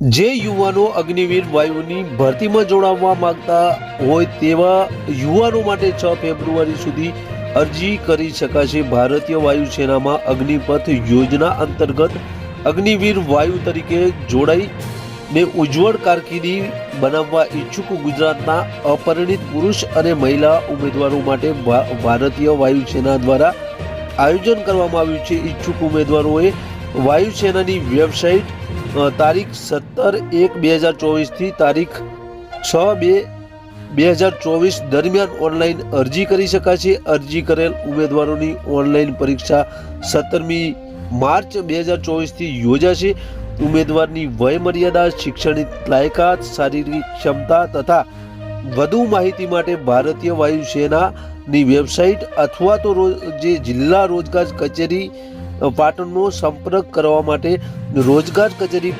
જે યુવાનો અગ્નિવીર વાયુની ભરતીમાં જોડાવવા માંગતા હોય તેવા યુવાનો માટે છ ફેબ્રુઆરી સુધી અરજી કરી શકાશે. ભારતીય વાયુસેનામાં અગ્નિપથ યોજના અંતર્ગત અગ્નિવીર વાયુ તરીકે જોડાઈને ઉજ્જવળ કારકિર્દી બનાવવા ઈચ્છુક ગુજરાતના અપરિણિત પુરુષ અને મહિલા ઉમેદવારો માટે ભારતીય વાયુસેના દ્વારા આયોજન કરવામાં આવ્યું છે. ઈચ્છુક ઉમેદવારોએ વાયુસેનાની વેબસાઇટ તારીખ સત્તર એક બે હજાર ચોવીસથી તારીખ છ બે બે હજાર ચોવીસ દરમિયાન ઓનલાઈન અરજી કરી શકાશે અરજી કરેલ ઉમેદવારોની ઓનલાઈન પરીક્ષા સત્તરમી માર્ચ બે હજાર ચોવીસથી યોજાશે. ઉમેદવારની વયમર્યાદા, શૈક્ષણિક લાયકાત, શારીરિક ક્ષમતા તથા વધુ માહિતી માટે ભારતીય વાયુસેનાની વેબસાઇટ અથવા તો જે જિલ્લા રોજગાર કચેરી પાટણનો સંપર્ક કરવા માટે રોજગાર કચેરી